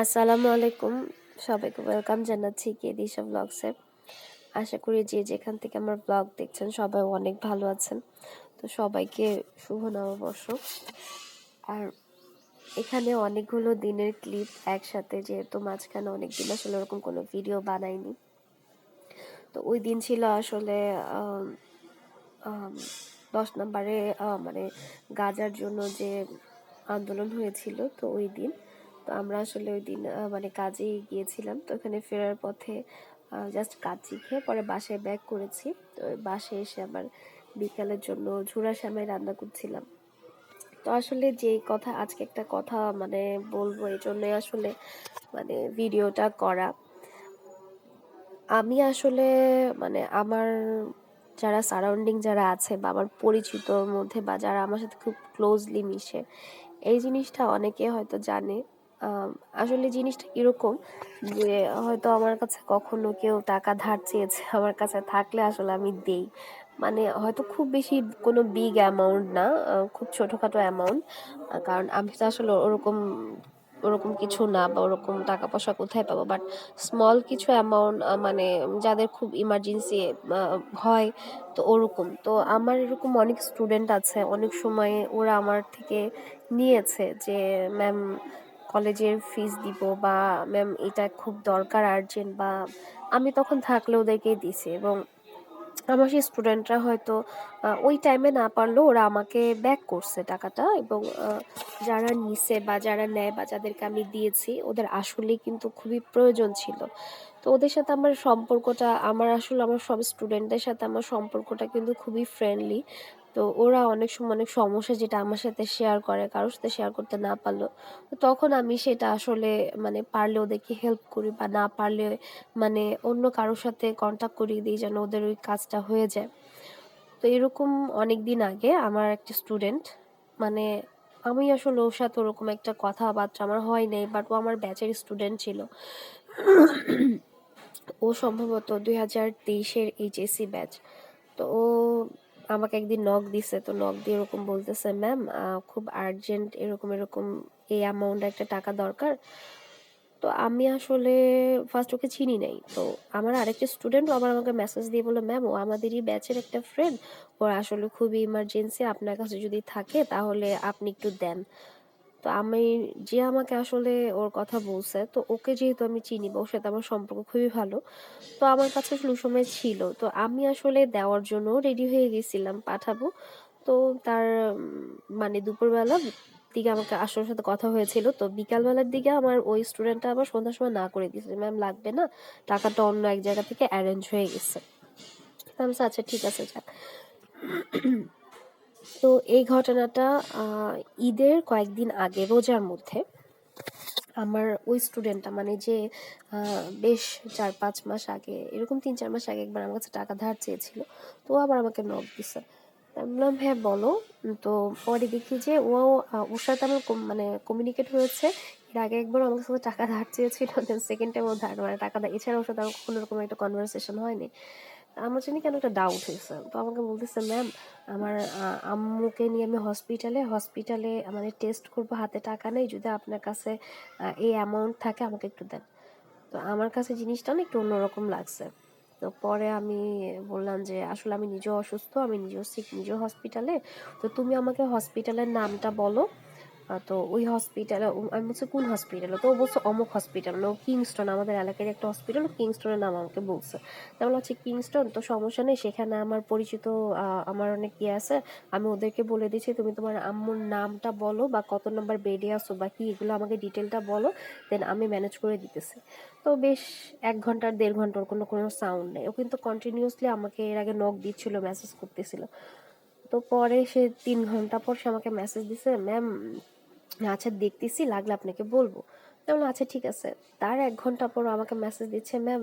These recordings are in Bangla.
আসসালামু আলাইকুম। সবাইকে ওয়েলকাম জানাচ্ছি কে দিশা ব্লগসে আশা করি যে যেখান থেকে আমার ব্লগ দেখছেন সবাই অনেক ভালো আছেন। তো সবাইকে শুভ নববর্ষ। আর এখানে অনেকগুলো দিনের ক্লিপ একসাথে যেহেতু মাঝখানে অনেক দিন আসলে ওরকম কোনো ভিডিও বানাইনি। তো ওই দিন ছিল আসলে দশ নম্বরে মানে গাজার জন্য যে আন্দোলন হয়েছিল তো ওই দিন। তো আমরা আসলে ওই দিন মানে কাজেই গিয়েছিলাম। তো ওখানে ফেরার পথে জাস্ট কাজ শিখে পরে বাসায় ব্যাক করেছি। তো বাসায় এসে আবার বিকালের জন্য ঝুরা শ্যামাই রান্না করছিলাম। তো আসলে যে কথা, আজকে একটা কথা মানে বলব, এই জন্যই আসলে মানে ভিডিওটা করা। আমি আসলে মানে আমার যারা সারাউন্ডিং যারা আছে বা আমার পরিচিতর মধ্যে বা যারা আমার সাথে খুব ক্লোজলি মিশে, এই জিনিসটা অনেকে হয়তো জানে। আসলে জিনিসটা কীরকম যে হয়তো আমার কাছে কখনো কেউ টাকা ধার চেয়েছে আমার কাছে থাকলে আসলে আমি দেই। মানে হয়তো খুব বেশি কোনো বিগ অ্যামাউন্ট না খুব ছোটোখাটো অ্যামাউন্ট কারণ আমি তো আসলে ওরকম ওরকম কিছু না বা ওরকম টাকা পয়সা কোথায় পাবো? বাট স্মল কিছু অ্যামাউন্ট মানে যাদের খুব ইমার্জেন্সি হয়, তো ওরকম। তো আমার এরকম অনেক স্টুডেন্ট আছে, অনেক সময় ওরা আমার থেকে নিয়েছে যে ম্যাম কলেজের ফিস দিব বা ম্যাম এটা খুব দরকার আর্জেন্ট বা আমি তখন থাকলে ওদেরকেই দিছি এবং আমার সেই স্টুডেন্টরা হয়তো ওই টাইমে না পারলেও ওরা আমাকে ব্যাক করছে টাকাটা এবং যারা নিছে বা যারা নেয় বা যাদেরকে আমি দিয়েছি ওদের আসলেই কিন্তু খুবই প্রয়োজন ছিল। তো ওদের সাথে আমার সম্পর্কটা, আমার আসলে আমার সব স্টুডেন্টদের সাথে আমার সম্পর্কটা কিন্তু খুবই ফ্রেন্ডলি তো ওরা অনেক সময় অনেক সমস্যা যেটা আমার সাথে শেয়ার করে, কারোর সাথে শেয়ার করতে না পারল। তখন আমি সেটা আসলে মানে পারলে ওদেরকে হেল্প করি বা না পারলে মানে অন্য কারোর সাথে কন্ট্যাক্ট করিয়ে দিই যেন ওদের ওই কাজটা হয়ে যায়। তো এরকম অনেক দিন আগে আমার একটা স্টুডেন্ট মানে আমি আসলে ওর সাথে ওরকম একটা কথাবার্তা আমার হয় নাই বাট ও আমার ব্যাচের স্টুডেন্ট ছিল। ও সম্ভবত দুই হাজার তেইশের এইচএসসি ব্যাচ তো ও আমাকে একদিন নক দিছে, তো নক দিয়ে এরকম বলতেছে ম্যাম খুব আর্জেন্ট এরকম এরকম এই অ্যামাউন্ট একটা টাকা দরকার। তো আমি আসলে ফার্স্ট ওকে চিনি নাই। তো আমার আরেকটা স্টুডেন্ট আবার আমাকে মেসেজ দিয়ে বলল ম্যাম ও আমাদেরই ব্যাচের একটা ফ্রেন্ড ওর আসলে খুবই ইমার্জেন্সি আপনার কাছে যদি থাকে, তাহলে আপনি একটু দেন। তো আমি, যে আমাকে আসলে ওর কথা বলছে, তো ওকে যেহেতু আমি চিনি বা ওর সাথে আমার সম্পর্ক খুবই ভালো, তো আমার কাছে আসলে সময় ছিল। তো আমি আসলে দেওয়ার জন্য রেডি হয়ে গেছিলাম পাঠাবো। তো তার মানে দুপুরবেলা দিকে আমাকে আসর সাথে কথা হয়েছিল। তো বিকালবেলার দিকে আমার ওই স্টুডেন্টটা আবার সন্ধ্যার সময় না করে দিয়েছে। ম্যাম লাগবে না। টাকাটা অন্য এক জায়গা থেকে অ্যারেঞ্জ হয়ে গেছে। আচ্ছা ঠিক আছে, যাক। তো এই ঘটনাটা ঈদের কয়েকদিন আগে, রোজার মধ্যে, আমার ওই স্টুডেন্টটা মানে যে বেশ চার পাঁচ মাস আগে, এরকম তিন চার মাস আগে একবার আমার কাছে টাকা ধার চেয়েছিল, তো আবার আমাকে নক দিছে। বললাম হ্যাঁ বলো। তো পরে দেখি যে, ও ওর সাথে আমার মানে কমিউনিকেট হয়েছে। এর আগে একবার আমার সাথে টাকা ধার চেয়েছিল দেন সেকেন্ড টাইম ও ধার মানে টাকা দেয় এছাড়া ওর সাথে আমার কোনো রকম একটা কনভারসেশন হয়নি। আমার জানি কেন একটা ডাউট হয়েছে? তো আমাকে বলতেছে ম্যাম আমার আম্মুকে নিয়ে আমি হসপিটালে হসপিটালে মানে টেস্ট করব, হাতে টাকা নেই, যদি আপনার কাছে এই অ্যামাউন্ট থাকে, আমাকে একটু দেন। তো আমার কাছে জিনিসটা না একটু অন্যরকম লাগছে। তো পরে আমি বললাম যে, আসলে আমি নিজেও অসুস্থ, আমি নিজেও সিক নিজেও হসপিটালে তো তুমি আমাকে হসপিটালের নামটা বলো। তো ওই হসপিটালে আমি বলছি, কোন হসপিটালে তো ও বলছে, অমুক হসপিটাল মানে ও কিংস্টন আমাদের এলাকার একটা হসপিটাল কিংস্টনের নাম আমাকে বলছে। তেমন হচ্ছে কিংস্টন তো সমস্যা নেই, সেখানে আমার পরিচিত আমার অনেক ইয়ে আছে, আমি ওদেরকে বলে দিচ্ছি, তুমি তোমার আম্মুর নামটা বলো, বা কত নম্বর বেডে আসো বা কি, এগুলো আমাকে ডিটেলটা বলো দেন আমি ম্যানেজ করে দিতেছি। তো বেশ, এক ঘণ্টার দেড় ঘণ্টার কোনো কোনো সাউন্ড নেই। ও কিন্তু কন্টিনিউসলি আমাকে এর আগে নক দিচ্ছিল মেসেজ করতেছিল। তো পরে সে তিন ঘণ্টা পর সে আমাকে মেসেজ দিছে ম্যাম আচ্ছা দেখতেছি, লাগলে আপনাকে বলব। বললাম আচ্ছা ঠিক আছে। তার এক ঘণ্টা পর আমাকে মেসেজ দিচ্ছে ম্যাম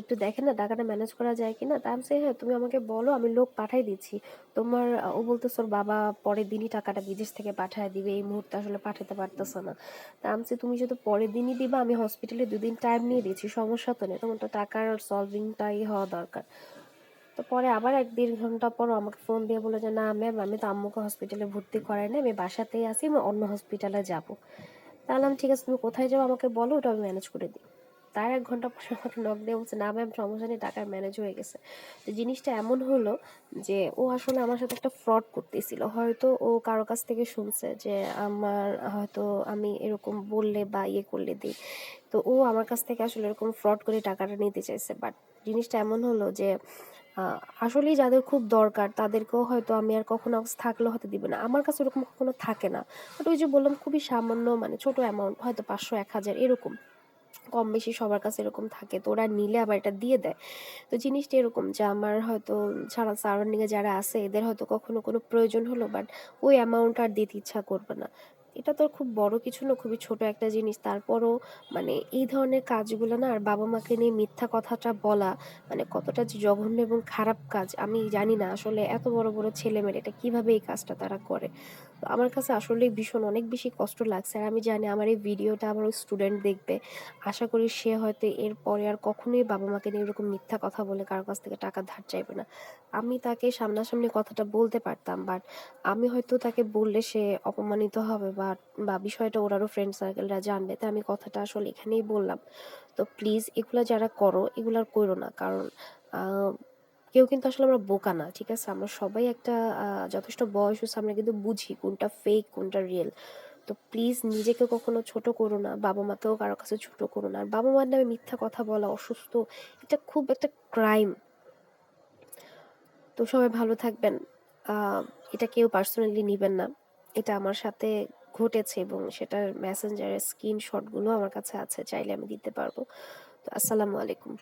একটু দেখেন না, টাকাটা ম্যানেজ করা যায় কিনা তা আমি হ্যাঁ তুমি আমাকে বলো, আমি লোক পাঠাই দিচ্ছি। তোমার, ও বলতো তোর বাবা পরের দিনই টাকাটা বিদেশ থেকে পাঠায় দিবে, এই মুহূর্তে আসলে পাঠাতে পারতেছে না। তা আমি তুমি যদি পরের দিনই দিবা, আমি হসপিটালে দুদিন টাইম নিয়ে দিচ্ছি, সমস্যা তো নেই, তোমার তো টাকার সলভিংটাই হওয়া দরকার। তো পরে আবার এক দেড় ঘণ্টা পর আমাকে ফোন দিয়ে বলে যে, না ম্যাম আমি তো আম্মুকে হসপিটালে ভর্তি করাই না আমি বাসাতেই আছি, আমি অন্য হসপিটালে যাব। তাহলে ঠিক আছে, তুমি কোথায় যাও, আমাকে বলো, ওটা আমি ম্যানেজ করে দিই। তার এক ঘণ্টা পরে আমাকে নক দিয়ে বলছে, না ম্যাম সমস্যা নেই, টাকার ম্যানেজ হয়ে গেছে। তো জিনিসটা এমন হলো যে, ও আসলে আমার সাথে একটা ফ্রড করতেছিল। হয়তো ও কারও কাছ থেকে শুনছে যে, আমার হয়তো আমি এরকম বললে বা ইয়ে করলে দিই। তো ও আমার কাছ থেকে আসলে এরকম ফ্রড করে টাকাটা নিতে চাইছে। বাট জিনিসটা এমন হলো যে আসলেই যাদের খুব দরকার, তাদেরকেও হয়তো আমি আর কখনো থাকলেও হয়তো দিবে না। আমার কাছে ওরকম কখনো থাকে না। বাট ওই যে বললাম, খুবই সামান্য মানে ছোট অ্যামাউন্ট হয়তো পাঁচশো, এক হাজার, এরকম। কম বেশি সবার কাছে এরকম থাকে। তো ওরা নিলে আবার এটা দিয়ে দেয়। তো জিনিসটা এরকম যে আমার হয়তো সারা সারাউন্ডিংয়ে যারা আছে, এদের হয়তো কখনো কোনো প্রয়োজন হলো, বাট ওই অ্যামাউন্ট আর দিতে ইচ্ছা করবে না। এটা তো খুব বড় কিছু না, খুবই ছোট একটা জিনিস। তারপরও মানে এই ধরনের কাজগুলো না আর বাবা মাকে নিয়ে মিথ্যা কথাটা বলা মানে কতটা যে জঘন্য এবং খারাপ কাজ, আমি জানি না আসলে এত বড় বড় ছেলে মেয়ে এটা কীভাবে এই কাজটা তারা করে। তো আমার কাছে আসলে ভীষণ অনেক বেশি কষ্ট লাগছে। আর আমি জানি আমার এই ভিডিওটা আমার ওই স্টুডেন্ট দেখবে, আশা করি সে হয়তো এরপরে আর কখনোই বাবা মাকে নিয়ে এরকম মিথ্যা কথা বলে কারোর কাছ থেকে টাকা ধার চাইবে না। আমি তাকে সামনাসামনি কথাটা বলতে পারতাম, বাট আমি হয়তো তাকে বললে সে অপমানিত হবে বা বা বিষয়টা ওর আরও ফ্রেন্ড সার্কেলরা জানবে। তাই আমি কথাটা আসলে এখানেই বললাম। তো প্লিজ এগুলো যারা করো, এগুলো আর করো না। কারণ কেউ কিন্তু আসলে আমরা বোকা না, ঠিক আছে? আমরা সবাই একটা যথেষ্ট বয়স হচ্ছে আমরা কিন্তু বুঝি কোনটা ফেক কোনটা রিয়েল তো প্লিজ নিজেকে কখনো ছোট করো না, বাবা মাকেও কারও কাছে ছোট করো না। আর বাবা মার নামে মিথ্যা কথা বলা, অসুস্থ, এটা খুব একটা ক্রাইম তো সবাই ভালো থাকবেন। এটা কেউ পার্সোনালি নেবেন না। এটা আমার সাথে ঘটেছে এবং সেটার মেসেঞ্জারের স্ক্রিনশটগুলো আমার কাছে আছে, চাইলে আমি দিতে পারব। তো আসসালামু আলাইকুম।